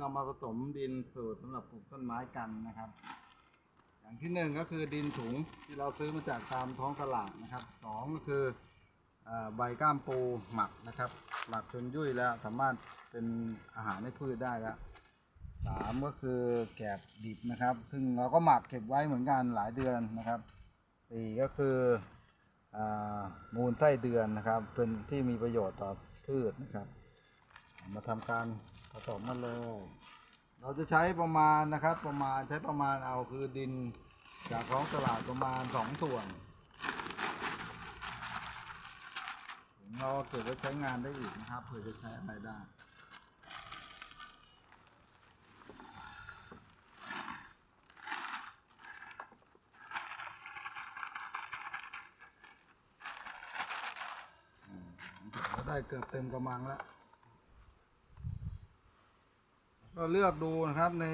เรามาผสมดินสูตรสำหรับปลูกต้นไม้กันนะครับ อย่างที่หนึ่งก็คือดินถุงที่เราซื้อมาจากตามท้องตลาดนะครับสองก็คืออใบก้ามปูหมักนะครับหมักจนยุ่ยแล้วสามารถเป็นอาหารให้พืชได้แล้วสามก็คือแกบดิบนะครับ ซึ่งเราก็หมักเก็บไว้เหมือนกันหลายเดือนนะครับสี่ก็คืออมูลไส้เดือนนะครับ เป็นที่มีประโยชน์ต่อพืชนะครับ มาทำการ ผสมมันเลย เราจะใช้ประมาณนะครับ ประมาณใช้ประมาณเอาคือดินจากท้องตลาดประมาณสองส่วนถุงเราเก็บไว้ใช้งานได้อีกนะครับเผื่อจะใช้อะไรได้ได้เกือบเต็มกระมังแล้ว ก็เลือกดูนะครับใน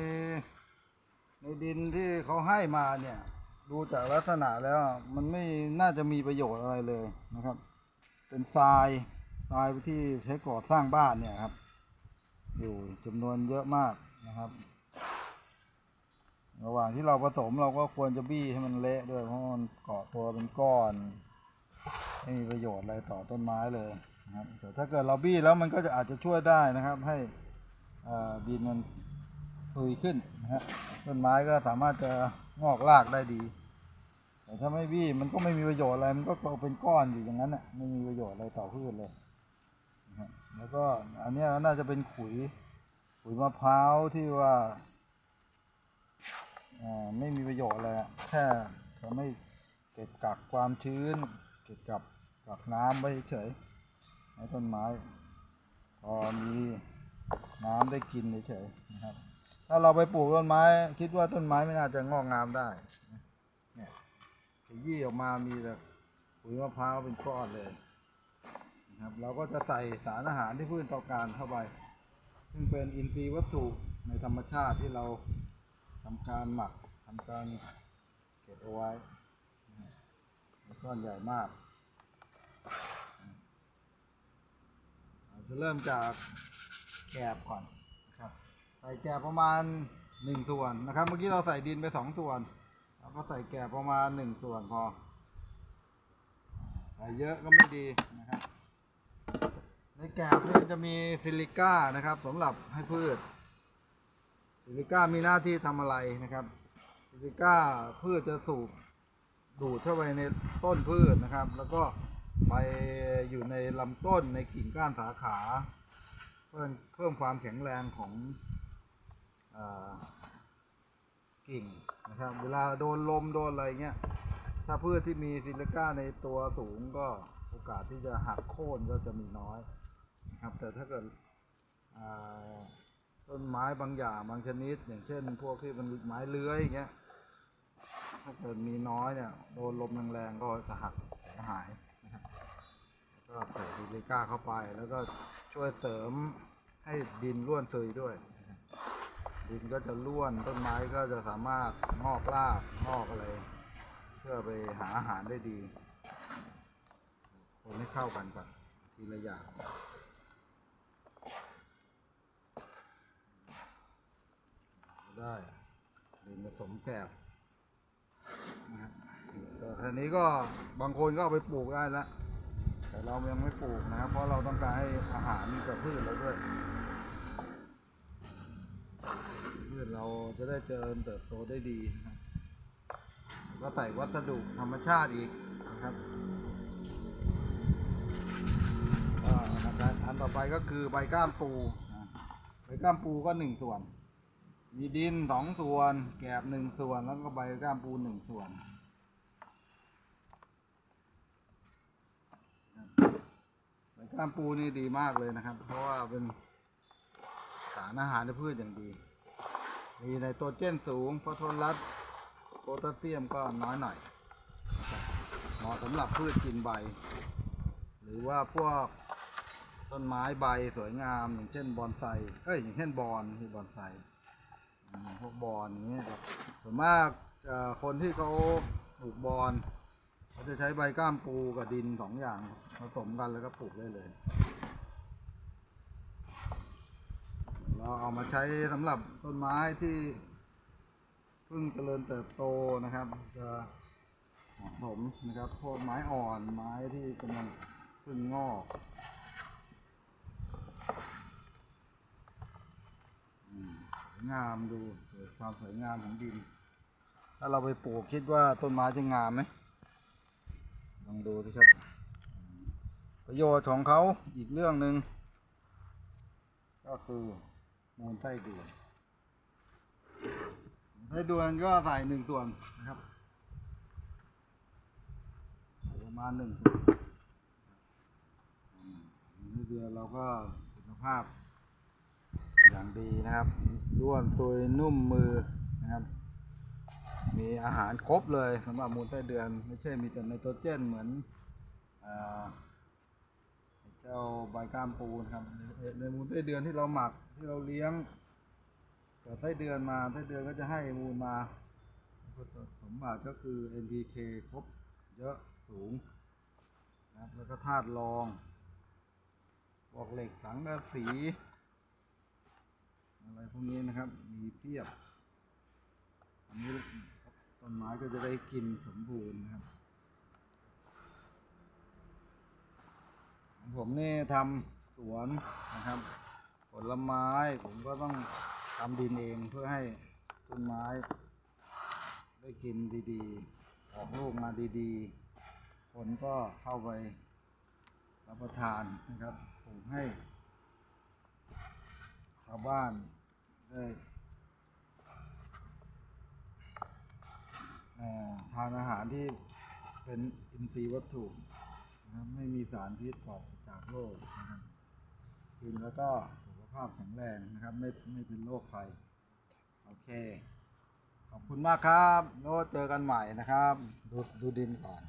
ในดินที่เขาให้มาเนี่ย ดูจากลักษณะแล้วมันไม่น่าจะมีประโยชน์อะไรเลยนะครับ เป็นทรายทรายที่ใช้ก่อสร้างบ้านเนี่ยครับ อยู่จำนวนเยอะมากนะครับ ระหว่างที่เราผสมเราก็ควรจะบี้ให้มันเละด้วยเพราะมันเกาะตัวเป็นก้อนไม่มีประโยชน์อะไรต่อต้นไม้เลยนะครับแต่ถ้าเกิดเราบี้แล้วมันก็จะอาจจะช่วยได้นะครับ ให้ ดินมันซุยขึ้นนะฮะต้นไม้ก็สามารถจะงอกรากได้ดี แต่ถ้าไม่บี้มันก็ไม่มีประโยชน์อะไรมันก็เป็นก้อนอยู่อย่างนั้นน่ะไม่มีประโยชน์อะไรต่อพืชเลยนะฮะแล้วก็อันนี้น่าจะเป็นขุยขุยมะพร้าวที่ว่าไม่มีประโยชน์อะไรแค่ทำให้เก็บกักความชื้น เก็บกับกักน้ำไว้เฉยให้ต้นไม้พอมี น้ำได้กินเฉยๆนะครับ ถ้าเราไปปลูกต้นไม้ คิดว่าต้นไม้ไม่น่าจะงอกงามได้ เนี่ยขยี้ออกมามีแต่ปุ๋ยมะพร้าวเป็นก้อนเลยนะครับ เราก็จะใส่สารอาหารที่พืชต้องการเข้าไปซึ่งเป็นอินทรีย์วัตถุในธรรมชาติที่เราทำการหมักทำการเก็บเอาไว้ก้อนใหญ่มากเราจะเริ่มจาก กบก่อนครับใส่แกบประมาณหนึ่งส่วนนะครับ เมื่อกี้เราใส่ดินไปสองส่วนเราก็ใส่แกบประมาณหนึ่งส่วนพอใส่เยอะก็ไม่ดีนะครับในแกบเนี่ยจะมีซิลิก้านะครับสำหรับให้พืช ซิลิก้ามีหน้าที่ทำอะไรนะครับ ซิลิก้าพืชจะสูบดูดเข้าไปในต้นพืชนะครับ แล้วก็ไปอยู่ในลำต้นในกิ่งก้านสาขา พิ่มเพิ่มความแข็งแรงของอกิ่งนะครับ เวลาโดนลมโดนอะไรเงี้ย ถ้าพืชที่มีซิลิก้าในตัวสูงก็โอกาสที่จะหักโค่นก็จะมีน้อยนะครับ แต่ถ้าเกิดต้นไม้บางอย่างบางชนิด อย่างเช่น พวกที่มันไม้เลื้อยอย่างเงี้ย ถ้าเกิดมีน้อยเนี่ย โดนลมแรงๆก็จะหักเสียหาย ก็ใส่ซิลิก้าเข้าไป แล้วก็ช่วยเสริมให้ดินร่วนซุยด้วย ดินก็จะร่วนต้นไม้ก็จะสามารถงอกรากงอกอะไร เพื่อไปหาอาหารได้ดีคนให้เข้ากันก่อนทีละอย่างได้ดินผสมแกบนะครับก็ทีนี้ก็บางคนก็เอาไปปลูกได้แล้ว เรายังไม่ปลูกนะครับ เพราะเราต้องการให้อาหารกับพืชเราด้วย พืชเราจะได้เจริญเติบโตได้ดีนะครับก็ใส่วัสดุธรรมชาติอีกนะครับอ่านะครันต่อไปก็คือใบก้ามปูใบก้ามปูก็หนึ่งส่วน มีดินสองส่วน แกบหนึ่งส่วน แล้วก็ใบก้ามปูหนึ่งส่วน ใบ ก้ามปูนี่ดีมากเลยนะครับ เพราะว่าเป็นสารอาหารในพืชอย่างดี มีไนโตรเจนสูงฟอสฟอรัสโพแทสเซียมก็น้อยหน่อยเหมาะสำหรับพืชกินใบ หรือว่าพวกต้นไม้ใบสวยงาม อย่างเช่นบอนไซเอ้ยอย่างเช่นบอนที่บอนไซพวกบอลอย่างเงี้ยครับส่วนมากคนที่เขาปลูกบอล เขาจะใช้ใบก้ามปูกับดินสองอย่างผสมกันแล้วก็ปลูกได้เลย เราเอามาใช้สำหรับต้นไม้ที่เพิ่งเจริญเติบโตนะครับจะเหมาะสมนะครับพวกไม้อ่อนไม้ที่กำลังเพิ่งงอกวยงามดูความสวยงามของดิน ถ้าเราไปปลูกคิดว่าต้นไม้จะงามไหม ดูสิครับ ประโยชน์ของเขาอีกเรื่องหนึ่งก็คือมูลไส้เดือนไส้เดือนก็ใส่หนึ่งส่วนนะครับประมาณหนึ่งส่วนไส้เดือนเราก็คุณภาพอย่างดีนะครับร่วนซุยนุ่มมือนะครับ มีอาหารครบเลยสำหรับมูลไส้เดือน ไม่ใช่มีแต่ไนโตรเจนเหมือนเจ้าใบกล้ามปูนครับในในมูลไส้เดือนที่เราหมักที่เราเลี้ยงแต่ไส้เดือนมาไส้เดือนก็จะให้มูลมาสมบัติก็คือ NPK ครบเยอะสูงนะครับแล้วก็ธาตุรองบอกเหล็กสังกะสี อะไรพวกนี้นะครับ มีเพียบ อันนี้ ต้นไม้ก็จะได้กินสมบูรณ์นะครับ ผมนี่ทำสวนนะครับ ผลไม้ผมก็ต้องทำดินเองเพื่อให้ต้นไม้ ได้กินดีๆ ออกลูกมาดีๆ คนก็เข้าไปรับประทานนะครับปลูกให้ชาวบ้านได้เอ่อ ทานอาหารที่เป็นอินทรีย์วัตถุนะครับไม่มีสารพิษปลอดจากโรคนะครับกินแล้วก็สุขภาพแข็งแรงนะครับ ไม่ไม่เป็นโรคภัยโอเค ขอบคุณมากครับแล้วเจอกันใหม่นะครับ ดูดูดินก่อน